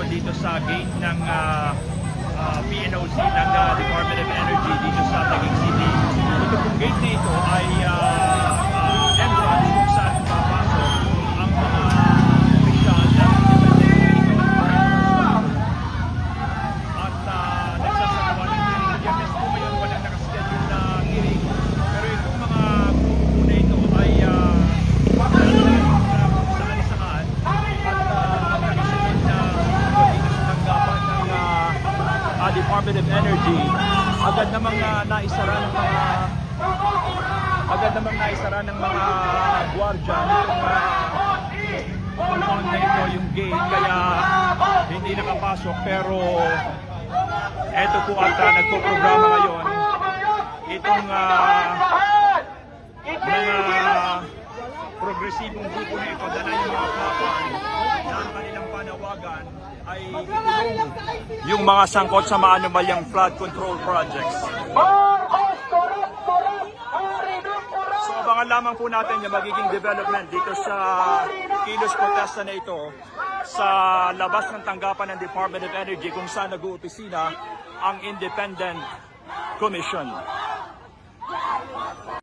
ko dito sa gate ng ah, ah, uh, uh, PNOC ng uh, Department of Energy dito sa Taguig uh, Department of Energy. Agad namang uh, naisara ng mga agad namang naisara ng mga gwardiya nitong uh, compound ito yung gate. Kaya hindi nakapasok pero eto po at uh, nagpo-programa ngayon. Itong uh, mga progresibong grupo na ito dala yung mga papan na ang kanilang panawagan ay yung mga sangkot sa mga anomalyang flood control projects. So abangan lamang po natin yung magiging development dito sa kilos protesta na ito sa labas ng tanggapan ng Department of Energy kung saan nag-uopisina ang Independent Commission.